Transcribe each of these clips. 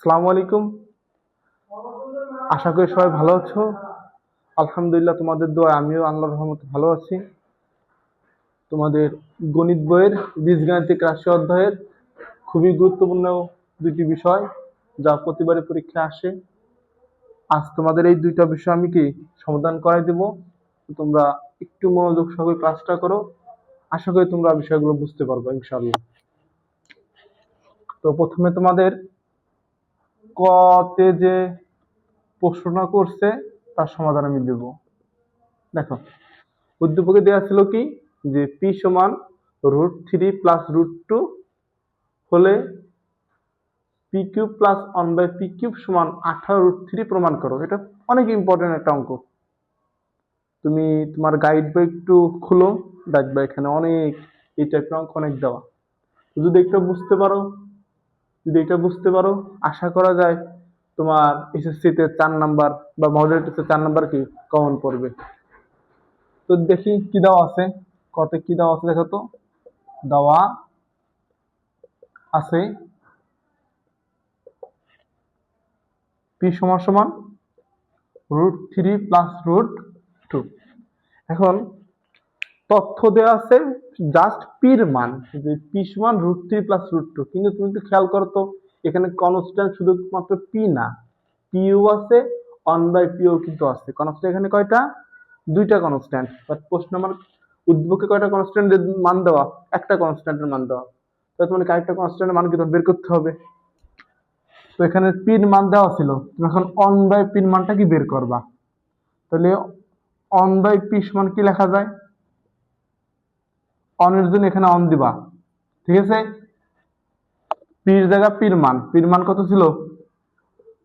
আসসালামু আলাইকুম আশা করি সবাই ভালো আছো। আলহামদুলিল্লাহ তোমাদের দোয়া আমিও আল্লাহর রহমতে ভালো আছি। তোমাদের গণিত বইয়ের বীজগাণিতিক রাশি অধ্যায়ের খুবই গুরুত্বপূর্ণ দুটি বিষয় যা প্রতিবারে পরীক্ষা আসে। আজ তোমাদের এই দুইটা বিষয় আমি কি সমাধান করাই দেব? তোমরা একটু মনোযোগ সহকারে ক্লাসটা করো। আশা করি তোমরা বিষয়গুলো বুঝতে পারবে ইনশাআল্লাহ। তো প্রথমে তোমাদের কতে যে প্রশ্নটা করছে, তার সমাধান আমি দেব। দেখো, উদ্দীপকে দেওয়া ছিল কি? যে পি সমান root three plus root two হলে P cube plus one by P cube সমান আঠারো রুট থ্রি প্রমাণ করো। এটা অনেক ইম্পর্টেন্ট একটা অঙ্ক। তুমি তোমার গাইড বই একটু খুলো, দেখবে এখানে অনেক এই টাইপের অঙ্ক অনেক দেওয়া। যদি এটা বুঝতে পারো যদি এটা বুঝতে পারো, আশা করা যায় তোমার এসএসসিতে চার নাম্বার বা মডেল টেস্টে চার নাম্বার কি কমন পড়বে। তো দেখি কি দেওয়া আছে, কত কি দেওয়া আছে দেখো তো। দেওয়া আছে পি সমান সমান root three plus root two এখন তথ্য দেওয়া আছে জাস্ট পির মান যে পি সমান root three plus root two কিন্তু তুমি একটু খেয়াল করো তো, এখানে কনস্ট্যান্ট শুধুমাত্র পি না। পিও আছে ওয়ান বাই পিও কিন্তু আছে। কনস্ট্যান্ট এখানে কয়টা? দুইটা কনস্ট্যান্ট বাট প্রশ্ন আমার, উদ্ভবকে কয়টা কনস্ট্যান্টের মান দেওয়া? একটা কনস্ট্যান্টের মান দেওয়া। তো তোমাকে আরেকটা কনস্ট্যান্টের মান কিন্তু বের করতে হবে? তো এখানে পিন মান দেওয়া ছিল। তুমি এখন অন বাই পিন মানটা কি বের করবা? তাহলে অন বাই পি সমান কি লেখা যায়? অনের জন্য এখানে অন দিবা। ঠিক আছে? পির জায়গা পির মান। পির মান কত ছিল?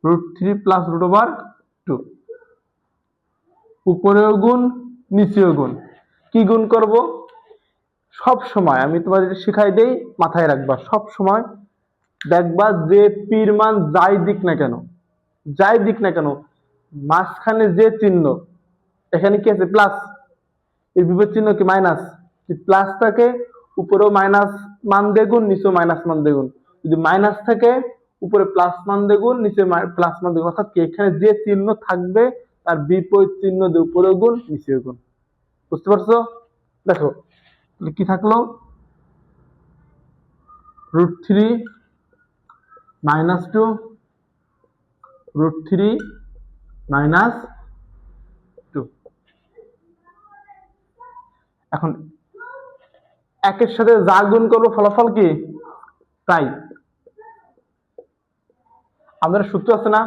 Root three plus root over two উপরেও গুণ, নিচেও গুণ। কি গুণ করব? সব সময়, আমি তোমাদের শিখাই দেই, মাথায় রাখবা, সব সময় দেখবা যে পির মান যাই দিক না কেন, যাই দিক না কেন, মাঝখানে যে চিহ্ন, এখানে কি আছে? প্লাস এর বিপরীত চিহ্ন কি? মাইনাস প্লাস থাকে, উপরেও মাইনাস মান দেগুন নিচেও মাইনাস মান দেগুন যদি মাইনাস থাকে, উপরে প্লাস মান দেগুন নিচে প্লাস মান দেগুন অর্থাৎ এখানে যে চিহ্ন থাকবে, তার বিপরীত চিহ্ন দিয়ে উপরে গুণ নিচে গুণ। বুঝতে পারছ? দেখো কি থাকল? Root three minus two root three minus two এখন একের সাথে যা গুণ করব, ফলাফল কি? তাই। আমাদের সূত্র আছে না?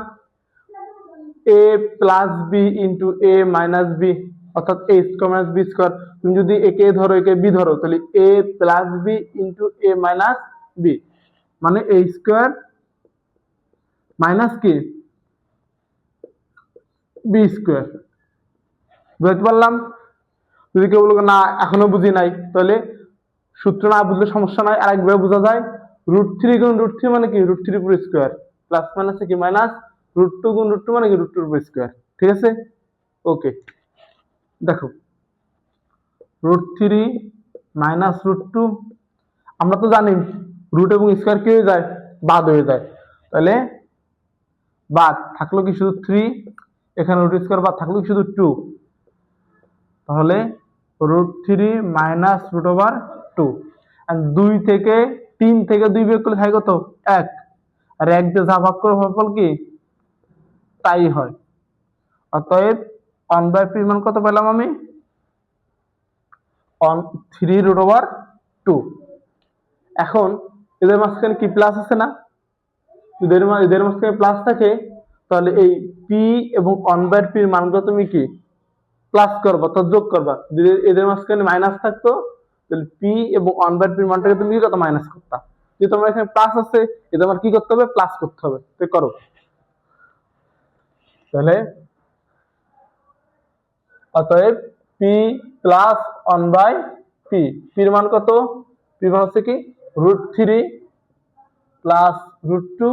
A plus B into A minus B অর্থাৎ A square minus B square তুমি যদি একে ধরো, একে বি ধরো, তাহলে A plus B into A minus B মানে এ স্কোয়ার মাইনাস কি? বি স্কোয়ার বুঝতে পারলাম? যদি কেউ বলব না, এখনও বুঝি নাই, তাহলে সূত্র না বুঝলে সমস্যা নাই আর একবার বোঝা যায়। রুট থ্রি গুণ রুট থ্রি মানে কি? রুট থ্রি পুরো স্কোয়ার প্লাস মাইনাস কি? মাইনাস রুট টু গুণ রুট টু মানে কি? রুট টু পুরো স্কোয়ার ঠিক আছে? ওকে দেখো। Root three minus root two আমরা তো জানি রুট এবং স্কোয়ার কি হয়ে যায়? বাদ হয়ে যায়। তাহলে বাদ থাকল কি শুধু থ্রি এখানে রুট স্কোয়ার বাদ থাকল কি শুধু টু তাহলে root three minus root over two দুই থেকে তিন থেকে দুই বিয়োগ করলে থাকে কত? এক। আর এক দিয়ে যা ভাগ করে, ফলাফল কি? তাই হয়। অতএব ওয়ান বাই পি মান কত পেলাম আমি? অন থ্রি রুট ওভার টু এখন এদের মাঝখানে কি প্লাস আছে না? এদের এদের মাঝখানে প্লাস থাকে, তাহলে এই পি এবং ওয়ান বাই পির মানগুলো তুমি কি? প্লাস করবা অর্থাৎ যোগ করবা। এদের মাঝখানে মাইনাস থাকতো তাহলে পি এবং ওয়ান বাই পির মানটাকে তুমি কি করতে মাইনাস করতা। যদি তোমার এখানে প্লাস আছে এটা আমার কি করতে হবে? প্লাস করতে হবে। তো করো। তাহলে অতএব P plus one by P পির মান কত? পির মান হচ্ছে কি? Root three plus root two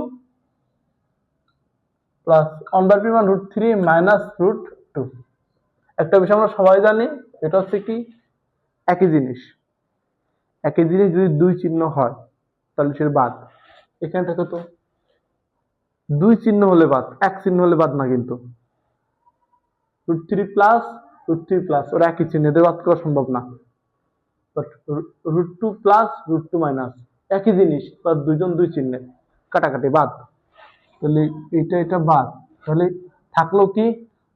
plus one by P মান root three minus root two একটা বিষয় আমরা সবাই জানি, এটা হচ্ছে কি? একই জিনিস। একই জিনিস যদি দুই চিহ্ন হয়, তাহলে সেটা বাদ। এখানে থাকে তো, দুই চিহ্ন হলে বাদ, এক চিহ্ন হলে বাদ না কিন্তু। Root three plus root three plus ওরা একই চিহ্ন, এদের বাদ করা সম্ভব না। Root two plus root two minus একই জিনিস বা দুজন দুই চিহ্নে, কাটাকাটি বাদ। তাহলে এটা এটা বাদ। তাহলে থাকল কি?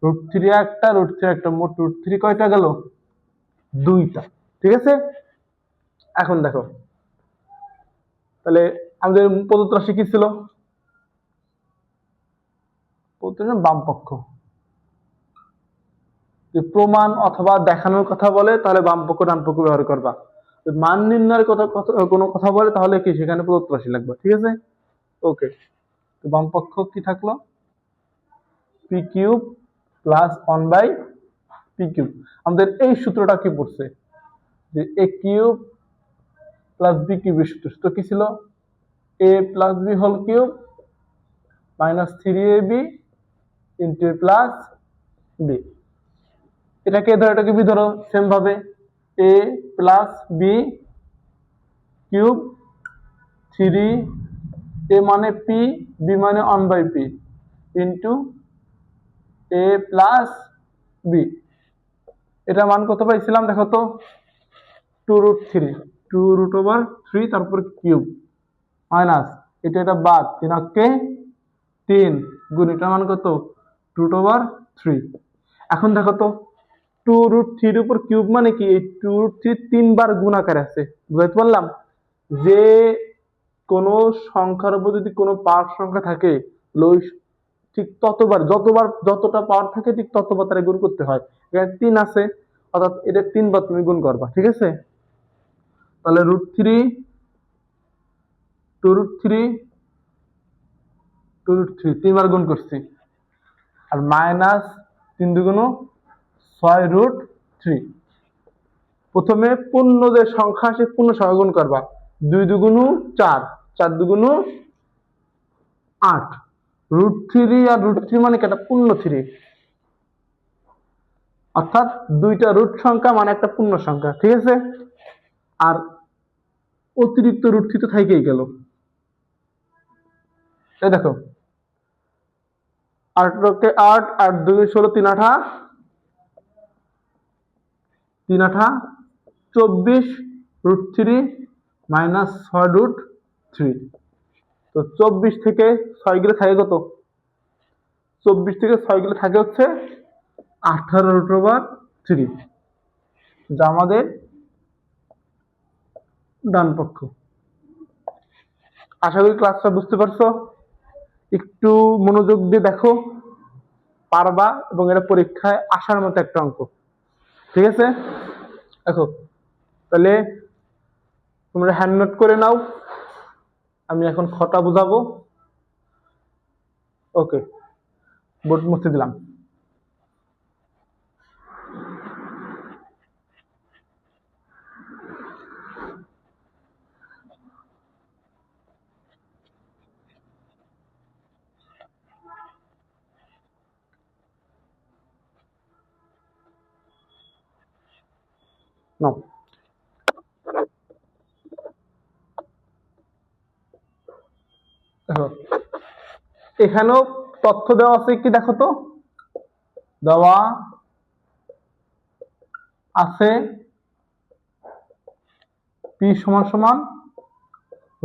রুট থ্রি একটা রুট থ্রি একটা, মোট রুট থ্রি কয়টা গেল? দুইটা। ঠিক আছে? এখন দেখো। তাহলে আমাদের প্রদত্ত রাশি কি ছিল? বাম পক্ষ। প্রমাণ অথবা দেখানোর কথা বলে, তাহলে বাম পক্ষ, ডান পক্ষ ব্যবহার করবা। মান নির্ণয়ের কথা কোনো কথা বলে, তাহলে কি? সেখানে প্রদত্ত রাশি লাগবে, ঠিক আছে? ওকে তো বাম পক্ষ কি থাকল? P cube plus one by P cube আমাদের এই সূত্রটা কি পড়ছে? যে এ কিউব প্লাস বি কিউবের সূত্র সূত্র কি ছিল? A plus B whole cube minus three A B into A plus B এটাকে ধরো, এটাকে বি ধরো সেম ভাবে A plus B cube three A মানে পি বি মানে one by P into A plus B এটা মান কত পাইছিলাম? দেখো তো two root three two root over three তারপর কিউব মাইনাস এটা এটা বাদ, তিন অক্ষে তিন, গুণ এটা মান কত? রুট ওভার থ্রি এখন দেখো তো টু রুট থ্রির উপর কিউব মানে কি? এই টু রুট থ্রি তিনবার গুণ আকারে আছে বুঝতে পারলাম? যে কোনো সংখ্যার উপর যদি কোনো পাওয়ার সংখ্যা থাকে, লই ঠিক ততবার, যতবার, যতটা পাওয়ার থাকে, ঠিক ততবার তারা গুণ করতে হয়। তিন আছে, অর্থাৎ এটা তিনবার তুমি গুণ করবা, ঠিক আছে? তাহলে root three two root three two root three তিনবার গুণ করছি। আর মাইনাস তিন দুগুণ ছয় রুট থ্রি প্রথমে পূর্ণ যে সংখ্যা, সে পূর্ণ সংখ্যা গুণ করবা। দুই দুগুণ চার চার দুগুণ আট। রুট থ্রি আর রুট থ্রি মানে একটা পূর্ণ থ্রি অর্থাৎ দুইটা রুট সংখ্যা মানে একটা পূর্ণ সংখ্যা, ঠিক আছে? আর অতিরিক্ত রুট থ্রি তো থাকেই গেল। এই দেখো। আট আট আট দুই, ষোলো, তিন, আঠা। তিন, আঠা। চব্বিশ, রুট থ্রি, মাইনাস ছয়, রুট থ্রি। তো চব্বিশ থেকে ছয় গেলে থাকে কত? চব্বিশ থেকে ছয় গেলে থাকে হচ্ছে আঠারো, রুট ওভার থ্রি। যা আমাদের ডান পক্ষ। আশা করি ক্লাসটা বুঝতে পারছ। একটু মনোযোগ দিয়ে দেখো, পারবা এবং এটা পরীক্ষায় আসার মতো একটা অঙ্ক। ঠিক আছে? দেখো, তাহলে তোমরা হ্যান্ড নোট করে নাও। আমি এখন খটা বুঝাবো। ওকে বোর্ড মুছে দিলাম। দেখো, এখানেও তথ্য দেওয়া আছে কি দেখো তো? দেওয়া আছে পি সমান সমান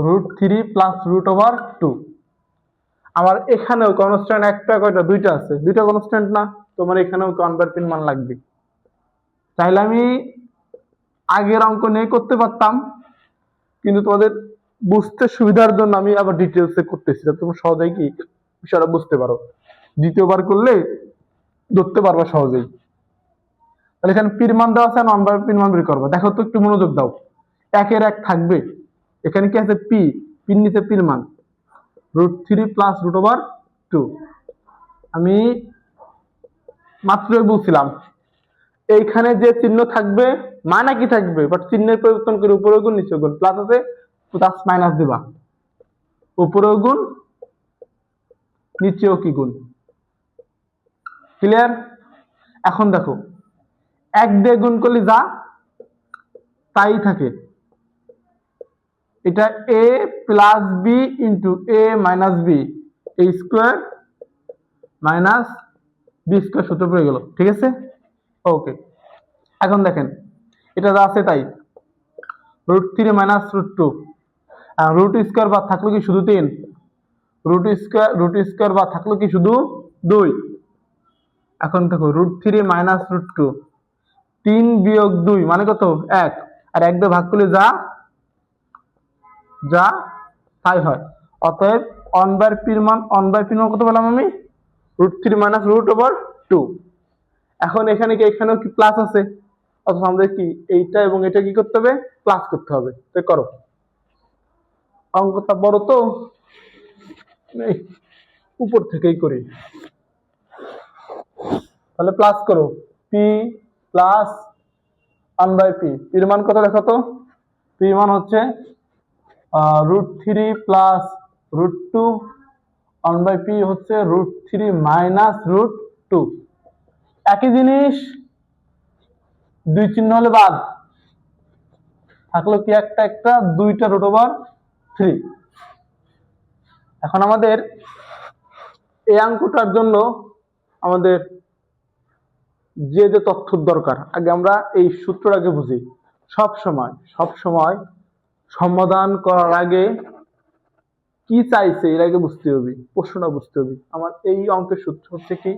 root three plus root over two আমার এখানেও কনস্ট্যান্ট একটা, কয়টা? দুইটা আছে। দুইটা কনস্ট্যান্ট না, তোমার এখানেও কনভার্টিং মান লাগবে। তাহলে আমি আগের অঙ্ক নিয়ে করতে পারতাম, কিন্তু তোমাদের বুঝতে সুবিধার জন্য আমি আবার ডিটেলসে করতেছি। যাতে তোমরা সহজেই কি বিষয়টা বুঝতে পারো। দ্বিতীয়বার করলে ধরতে পারবা সহজেই। তাহলে এখানে পির মান দেওয়া আছে নন বাই পির বের করবা। দেখো তো একটু মনোযোগ দাও। একের এক থাকবে। এখানে কি আছে? পি। পির নিচে পির মান root three plus root over two আমি মাত্রই বলছিলাম এইখানে যে চিহ্ন থাকবে মানে কি থাকবে? বাট চিহ্নের পরিবর্তন করে উপরে গুণ নিচে গুণ। প্লাস আছে প্লাস মাইনাস দিবা। উপরেও গুণ, নিচেও কি গুণ? ক্লিয়ার এখন দেখো, এক দিয়ে গুণ করলে যা, তাই থাকে। এটা A plus B into A minus B A square minus B square সূত্র পড়ে গেল। ঠিক আছে? ওকে এখন দেখেন, এটা যা আছে তাই। Root three minus root two root square বা থাকল কি শুধু তিন? রুট স্কোয়ার রুট স্কোয়ার বা থাকল কি শুধু দুই। এখন দেখো root three minus root two তিন বিয়োগ দুই মানে কত? এক। আর এক দিয়ে ভাগ করলে যা? যা? তাই হয়। অতএব অন বাই পির মান অন বাই পির মান কত পেলাম আমি? Root three minus root over two এখন এখানে কি এখানেও কি প্লাস আছে? অথচ আমাদের কি এইটা এবং এটা কি করতে হবে? প্লাস করতে হবে। তো করো। অঙ্কটা বড় তো। উপর থেকেই করি। তাহলে প্লাস করো। P plus one by P পির মান কত দেখো তো? পির মান হচ্ছে root three plus root two one by P হচ্ছে root three minus root two একই জিনিস, দুই চিহ্ন হলে বাদ। থাকল কি একটা একটা, দুইটা রুট ওভার থ্রি এখন আমাদের এই অঙ্কটার জন্য আমাদের যে যে তথ্য দরকার, আগে আমরা এই সূত্রটাকে বুঝি। সব সময় সব সময় সমাধান করার আগে কি চাইছে, এর আগে বুঝতে হবে, প্রশ্নটা বুঝতে হবে। আমার এই অঙ্কের সূত্র হচ্ছে কি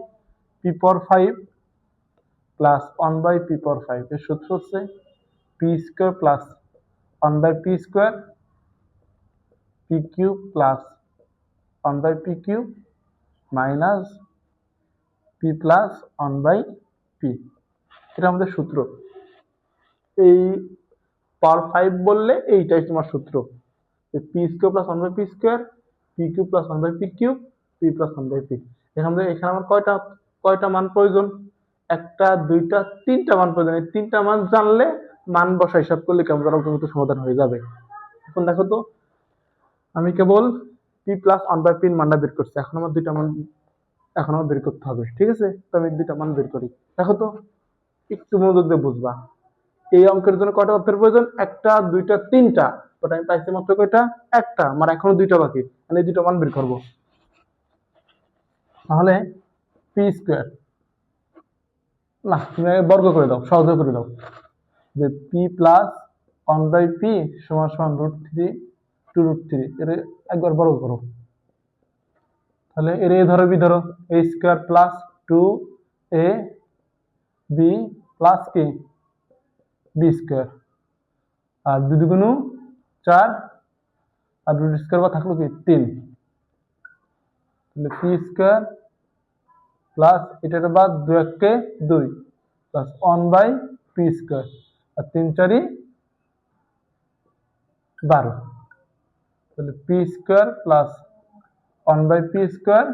পি পর five plus one by P পর ফাইভ এর সূত্র হচ্ছে P square plus one by P square P cube plus one by P cube minus P plus one by P এটা আমাদের সূত্র। এই পাওয়ার ফাইভ বললে এইটাই তোমার সূত্র। P square plus one by P square P cube plus one by P cube P plus one by P এখানে এখানে আমার কয়টা কয়টা মান প্রয়োজন? একটা, দুইটা, তিনটা মান প্রয়োজন। এই তিনটা মান জানলে মান বসা হিসাব করলে কেমন অঙ্কগত সমাধান হয়ে যাবে। এখন দেখো তো, আমি কেবল পি প্লাস ওয়ান বাই পিন মানটা বের করছি। এখন আমার দুইটা মান, এখন আমার বের করতে হবে, ঠিক আছে? তো আমি দুইটা মান বের করি। দেখো তো, একটু মনোযোগ দিয়ে বুঝবা। এই অঙ্কের জন্য কয়টা অর্থের প্রয়োজন? একটা, দুইটা, তিনটা। বাট আমি পাইছি মাত্র কয়টা? একটা। আমার এখনও দুইটা বাকি। মানে দুইটা মান বের করব। তাহলে পি স্কোয়ার না বর্গ করে দাও, সহজ করে দাও। যে P plus one by P সমান সমান root three two root three এর একবার বর্গ করো। তাহলে এর এ ধরো বি ধরো A square plus two A B plus কি বি স্কোয়ার আর দুই দুগুণ চার, আর রুট স্কোয়ার বা থাকল কি? তিন। তাহলে পি স্কোয়ার প্লাস এটার বাদ দু এককে দুই plus one by P square আর তিন চারি বারো। তাহলে P square plus one by P square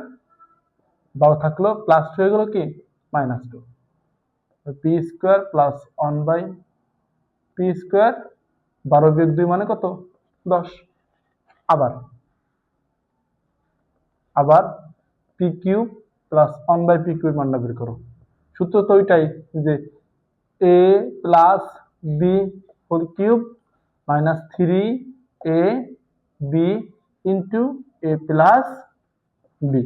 বারো থাকল প্লাস টু হয়ে গেলো কি? Minus two P square plus one by P square বারো বিয়োগ দুই মানে কত? দশ। আবার আবার P cube plus one by P cube মানটা বের করো। সূত্র তো ওইটাই যে A plus B whole cube minus three A B into A plus B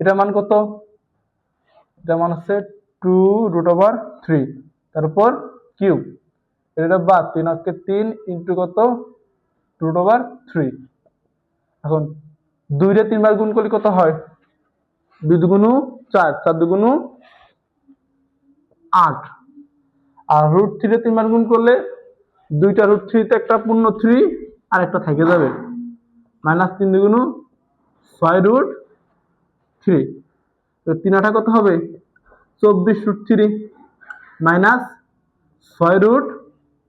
এটা মান কত? এটা মান হচ্ছে টু রুট ওভার থ্রি তারপর কিউব এটা বাদ, তিন আজকে তিন ইন্টু কত? রুট ওভার থ্রি এখন দুইটা তিনবার গুণ করলে কত হয়? দুই দুগুণ চার চার দুগুণ আট। আর রুট থ্রিতে তিনবার গুণ করলে দুইটা রুট থ্রিতে একটা পূর্ণ থ্রি আর একটা থেকে যাবে। মাইনাস তিন দুগুণ ছয় রুট থ্রি তো তিন আঠা কত হবে? চব্বিশ রুট থ্রি মাইনাস ছয় রুট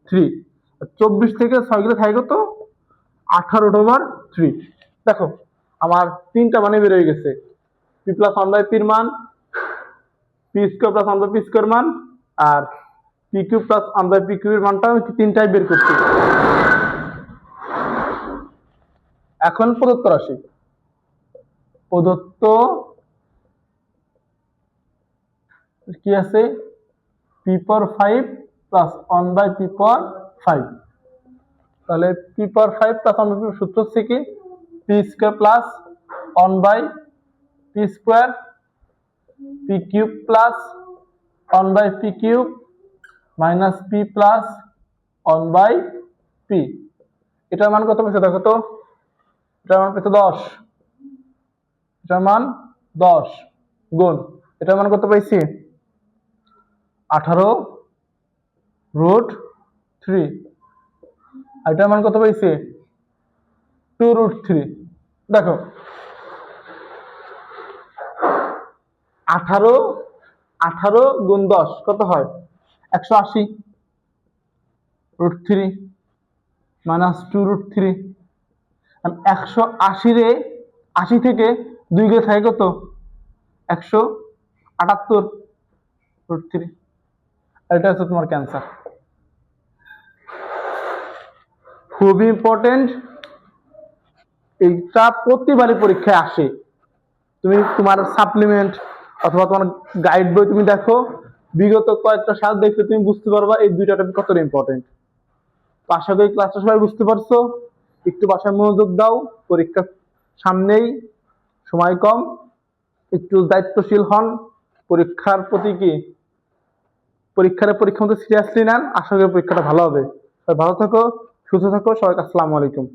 থ্রি চব্বিশ থেকে ছয় গেলে থাকে কত? আঠারো ওভার থ্রি দেখো, আমার তিনটা মানে বের হয়ে গেছে। পি প্লাস ওয়ান বাই পির মান P square plus one by P square মান, আর P cube plus one by P কিউবের মানটা আমি তিনটাই বের করছি। এখন প্রদত্ত রাশি। প্রদত্ত কি আছে? পি পর five plus one by P পর ফাইভ তাহলে পি পর ফাইভ প্লাস ওয়ান বাই সূত্র হচ্ছে কি? P square plus one by P square P cube plus one by P cube minus P plus one by P এটার মান কত পেয়েছে? দেখো তো। এটার মান পেয়েছে দশ। এটার মান দশ গুণ। এটার মান কত পাইছি আঠারো রুট থ্রি আর এটার মান কত পাইছি টু রুট থ্রি দেখো আঠারো আঠারো গুণ দশ, কত হয়? একশো আশি। Root three minus two root three একশো আশি রে, আশি থেকে দুই গেলে থাকে কত? একশো আটাত্তর রুট থ্রি এটা হচ্ছে তোমার ক্যান্সার খুব ইম্পর্টেন্ট এইটা প্রতিবারই পরীক্ষায় আসে। তুমি তোমার সাপ্লিমেন্ট অথবা তোমার গাইড বই তুমি দেখো, বিগত কয়েকটা সাল দেখলে তুমি বুঝতে পারবা এই দুইটা টপিক কতটা ইম্পর্টেন্ট তো আশা করি ক্লাসটা সবাই বুঝতে পারছ। একটু বাসায় মনোযোগ দাও, পরীক্ষা সামনেই, সময় কম, একটু দায়িত্বশীল হন। পরীক্ষার প্রতি কি? পরীক্ষার পরীক্ষা মতো সিরিয়াসলি নেন, আশা করি পরীক্ষাটা ভালো হবে। ভালো থাকো, সুস্থ থাকো, সবাইকে আসসালামু আলাইকুম।